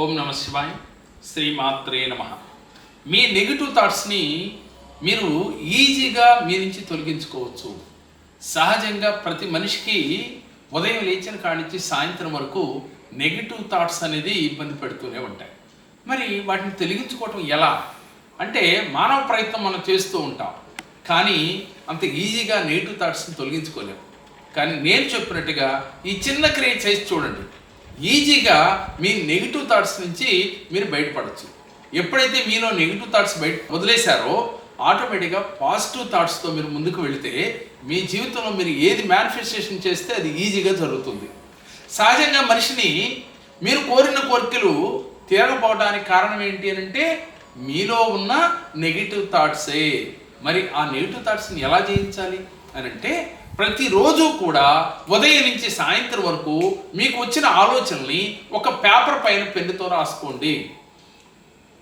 ఓం నమ శివాయ శ్రీమాత్రే నమ. మీ నెగిటివ్ థాట్స్ని మీరు ఈజీగా మీ నుంచి తొలగించుకోవచ్చు. సహజంగా ప్రతి మనిషికి ఉదయం లేచిన కాడి నుంచి సాయంత్రం వరకు నెగిటివ్ థాట్స్ అనేది ఇబ్బంది పెడుతూనే ఉంటాయి. మరి వాటిని తొలగించుకోవటం ఎలా? అంటే మానవ ప్రయత్నం మనం చేస్తూ ఉంటాం. కానీ అంత ఈజీగా నెగిటివ్ థాట్స్ని తొలగించుకోలేము కానీ నేను చెప్పినట్టుగా ఈ చిన్న క్రియ చేసి చూడండి. ఈజీగా మీ నెగిటివ్ థాట్స్ నుంచి మీరు బయటపడచ్చు. ఎప్పుడైతే మీలో నెగిటివ్ థాట్స్ బయట వదిలేశారో ఆటోమేటిక్గా పాజిటివ్ థాట్స్తో మీరు ముందుకు వెళితే మీ జీవితంలో మీరు ఏది మేనిఫెస్టేషన్ చేస్తే అది ఈజీగా జరుగుతుంది. సహజంగా మనిషిని మీరు కోరిన కోరికలు తీరకపోవడానికి కారణం ఏంటి అని అంటే మీలో ఉన్న నెగిటివ్ థాట్సే మరి ఆ నెగిటివ్ థాట్స్ని ఎలా జయించాలి అని అంటే ప్రతిరోజు కూడా ఉదయం నుంచి సాయంత్రం వరకు మీకు వచ్చిన ఆలోచనల్ని ఒక పేపర్ పైన పెన్నుతో రాసుకోండి.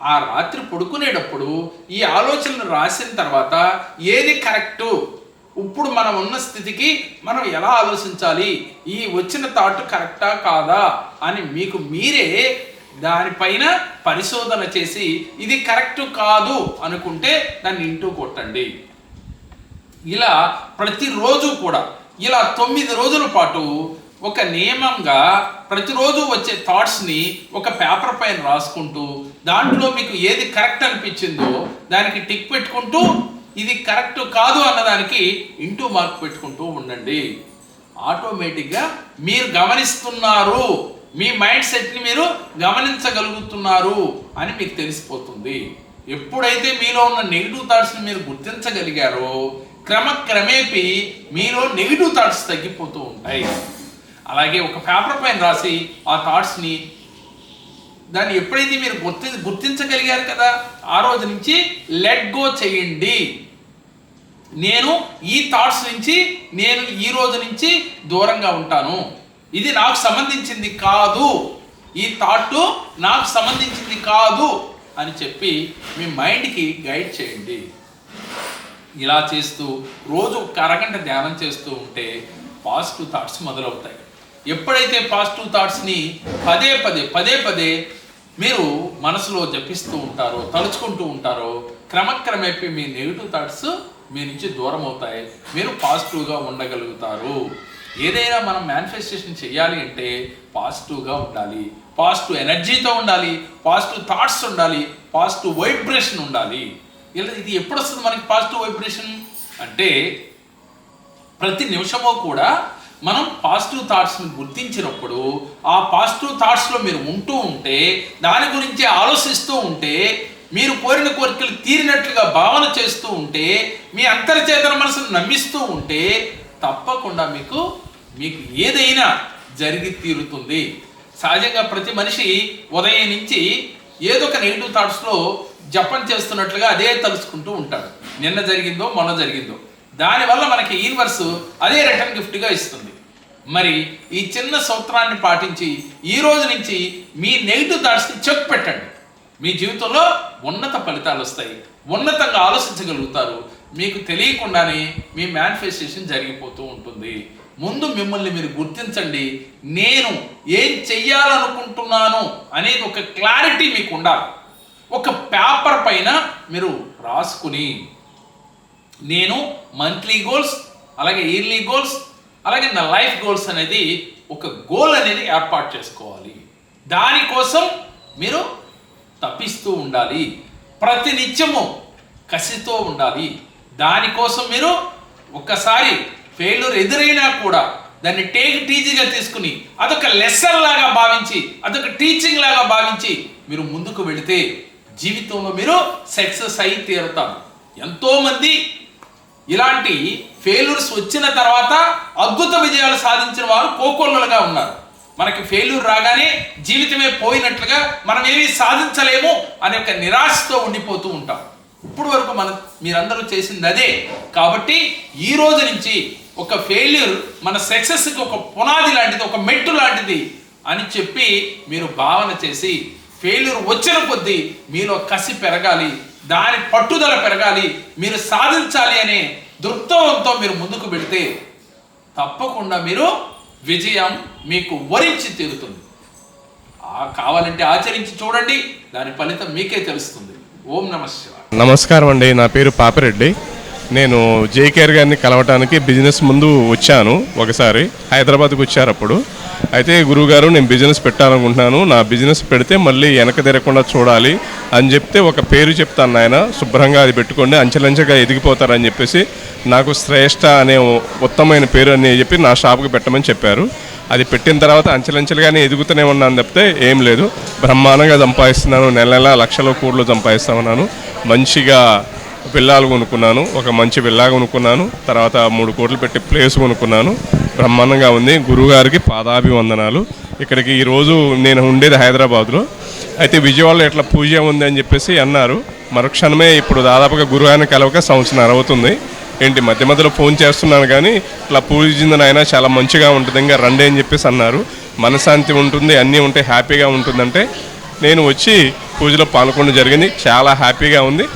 ఆ రాత్రి పడుకునేటప్పుడు ఈ ఆలోచనలు రాసిన తర్వాత ఏది కరెక్టు? ఇప్పుడు మనం ఉన్న స్థితికి మనం ఎలా ఆలోచించాలి? ఈ వచ్చిన థాట్ కరెక్టా కాదా? అని మీకు మీరే దానిపైన పరిశోధన చేసి ఇది కరెక్ట్ కాదు అనుకుంటే దాన్ని ఇంటూ కొట్టండి. ఇలా ప్రతిరోజు కూడా ఇలా తొమ్మిది రోజుల పాటు ఒక నియమంగా ప్రతిరోజు వచ్చే థాట్స్ని ఒక పేపర్ పైన రాసుకుంటూ దాంట్లో మీకు ఏది కరెక్ట్ అనిపించిందో దానికి టిక్ పెట్టుకుంటూ ఇది కరెక్ట్ కాదు అన్నదానికి ఇంటూ మార్క్ పెట్టుకుంటూ ఉండండి. ఆటోమేటిక్గా మీరు గమనిస్తున్నారు. మీ మైండ్ సెట్ని మీరు గమనించగలుగుతున్నారు అని మీకు తెలిసిపోతుంది. ఎప్పుడైతే మీలో ఉన్న నెగిటివ్ థాట్స్ని మీరు గుర్తించగలిగారో క్రమక్రమేపీ మీలో నెగిటివ్ థాట్స్ తగ్గిపోతూ ఉంటాయి. అలాగే ఒక పేపర్ పైన రాసి ఆ థాట్స్ని దాన్ని ఎప్పుడైతే మీరు గుర్తి గుర్తించగలిగారు కదా ఆ రోజు నుంచి లెట్ గో చేయండి. నేను ఈ థాట్స్ నుంచి నేను ఈ రోజు నుంచి దూరంగా ఉంటాను. ఇది నాకు సంబంధించింది కాదు. ఈ థాట్ నాకు సంబంధించింది కాదు అని చెప్పి మీ మైండ్కి గైడ్ చేయండి. ఇలా చేస్తూ రోజు ఒక అరగంట ధ్యానం చేస్తూ ఉంటే పాజిటివ్ థాట్స్ మొదలవుతాయి. ఎప్పుడైతే పాజిటివ్ థాట్స్ని పదే పదే పదే పదే మీరు మనసులో జపిస్తూ ఉంటారో తలుచుకుంటూ ఉంటారో క్రమక్రమేపీ మీ నెగిటివ్ థాట్స్ మీ నుంచి దూరం అవుతాయి మీరు పాజిటివ్గా ఉండగలుగుతారు. ఏదైనా మనం మేనిఫెస్టేషన్ చేయాలి అంటే పాజిటివ్గా ఉండాలి. పాజిటివ్ ఎనర్జీతో ఉండాలి. పాజిటివ్ థాట్స్ ఉండాలి. పాజిటివ్ వైబ్రేషన్ ఉండాలి. ఇలా ఇది ఎప్పుడు వస్తుంది మనకి పాజిటివ్ వైబ్రేషన్ అంటే ప్రతి నిమిషము కూడా మనం పాజిటివ్ థాట్స్ని గుర్తించినప్పుడు ఆ పాజిటివ్ థాట్స్లో మీరు ఉంటూ ఉంటే దాని గురించి ఆలోచిస్తూ ఉంటే మీరు కోరిన కోరికలు తీరినట్లుగా భావన చేస్తూ ఉంటే మీ అంతర్చేతన మనసును నమ్మిస్తూ ఉంటే తప్పకుండా మీకు మీకు ఏదైనా జరిగి తీరుతుంది. సహజంగా ప్రతి మనిషి ఉదయం నుంచి ఏదో ఒక నెగిటివ్ థాట్స్లో జపం చేస్తున్నట్లుగా అదే తలుచుకుంటూ ఉంటాడు. నిన్న జరిగిందో మొన్న జరిగిందో. దానివల్ల మనకి యూనివర్స్ అదే రిటర్న్ గిఫ్ట్గా ఇస్తుంది. మరి ఈ చిన్న సూత్రాన్ని పాటించి ఈ రోజు నుంచి మీ నెగిటివ్ థాట్స్ని చెక్ పెట్టండి. మీ జీవితంలో ఉన్నత ఫలితాలు వస్తాయి. ఉన్నతంగా ఆలోచించగలుగుతారు. మీకు తెలియకుండానే మీ మేనిఫెస్టేషన్ జరిగిపోతూ ఉంటుంది. ముందు మిమ్మల్ని మీరు గుర్తించండి. నేను ఏం చెయ్యాలనుకుంటున్నాను అనేది ఒక క్లారిటీ మీకు ఉండాలి. ఒక పేపర్ పైన మీరు రాసుకుని నేను మంత్లీ గోల్స్ అలాగే ఇయర్లీ గోల్స్ అలాగే నా లైఫ్ గోల్స్ అనేది ఒక గోల్ అనేది ఏర్పాటు చేసుకోవాలి. దానికోసం మీరు తప్పిస్తూ ఉండాలి. ప్రతి నిత్యము కసితో ఉండాలి. దానికోసం మీరు ఒక్కసారి ఫెయిల్యూర్ ఎదురైనా కూడా దాన్ని టేక్ టీజీగా తీసుకుని అదొక లెసన్ లాగా భావించి అదొక టీచింగ్ లాగా భావించి మీరు ముందుకు వెళితే జీవితంలో మీరు సక్సెస్ అయి తీరుతారు. ఎంతోమంది ఇలాంటి ఫెయిల్యూర్స్ వచ్చిన తర్వాత అద్భుత విజయాలు సాధించిన వారు కోకొల్లలుగా ఉన్నారు. మనకి ఫెయిల్యూర్ రాగానే జీవితమే పోయినట్లుగా మనం ఏమీ సాధించలేము అనే ఒక నిరాశతో ఉండిపోతూ ఉంటాం. ఇప్పుడు వరకు మనం మీరందరూ చేసింది అదే. కాబట్టి ఈ రోజు నుంచి ఒక ఫెయిల్యూర్ మన సక్సెస్కి ఒక పునాది లాంటిది ఒక మెట్టు లాంటిది అని చెప్పి మీరు భావన చేసి ఫెయిల్యూర్ వచ్చిన కొద్దీ మీలో కసి పెరగాలి దాని పట్టుదల పెరగాలి మీరు సాధించాలి అనే దృక్పథంతో మీరు ముందుకు పెడితే తప్పకుండా మీరు విజయం మీకు వరించి తీరుతుంది. ఆ కావాలంటే ఆచరించి చూడండి దాని ఫలితం మీకే తెలుస్తుంది. ఓం నమ నమస్కారం అండి నా పేరు పాపిరెడ్డి. నేను జేకేఆర్ గారిని కలవటానికి బిజినెస్ ముందు వచ్చాను ఒకసారి హైదరాబాద్కి వచ్చారు అప్పుడు. అయితే గురువుగారు నేను బిజినెస్ పెట్టాలనుకుంటున్నాను. నా బిజినెస్ పెడితే మళ్ళీ వెనక తిరగకుండా చూడాలి అని చెప్తే ఒక పేరు చెప్తాను ఆయన శుభ్రంగా అది పెట్టుకోండి అంచెలంచెగా ఎదిగిపోతారని చెప్పేసి నాకు శ్రేష్ఠ అనే ఉత్తమైన పేరు అని చెప్పి నా షాప్కి పెట్టమని చెప్పారు. అది పెట్టిన తర్వాత అంచెలంచెలుగానే ఎదుగుతూనే ఉన్నాను తప్పితే ఏం లేదు. బ్రహ్మాండంగా సంపాదిస్తున్నాను నెల నెల లక్షల కోట్లు సంపాదిస్తా ఉన్నాను. మంచిగా పిల్లాలు కొనుక్కున్నాను. ఒక మంచి విల్లా కొనుక్కున్నాను. తర్వాత మూడు కోట్లు పెట్టి ప్లేస్ కొనుక్కున్నాను. బ్రహ్మాండంగా ఉంది. గురువుగారికి పాదాభివందనాలు. ఇక్కడికి ఈరోజు నేను ఉండేది హైదరాబాద్లో. అయితే విజయవాడలో ఎట్లా పూజ ఉంది అని చెప్పేసి అన్నారు. మరుక్షణమే ఇప్పుడు దాదాపుగా గురుగారిని కలవక సంవత్సరం అవుతుంది ఏంటి మధ్య మధ్యలో ఫోన్ చేస్తున్నాను కానీ ఇట్లా పూజిందని ఆయన చాలా మంచిగా ఉంటుంది. ఇంకా రండి అని చెప్పేసి అన్నారు. మనశాంతి ఉంటుంది అన్నీ ఉంటే హ్యాపీగా ఉంటుందంటే. నేను వచ్చి పూజలో పాల్గొనడం జరిగింది. చాలా హ్యాపీగా ఉంది.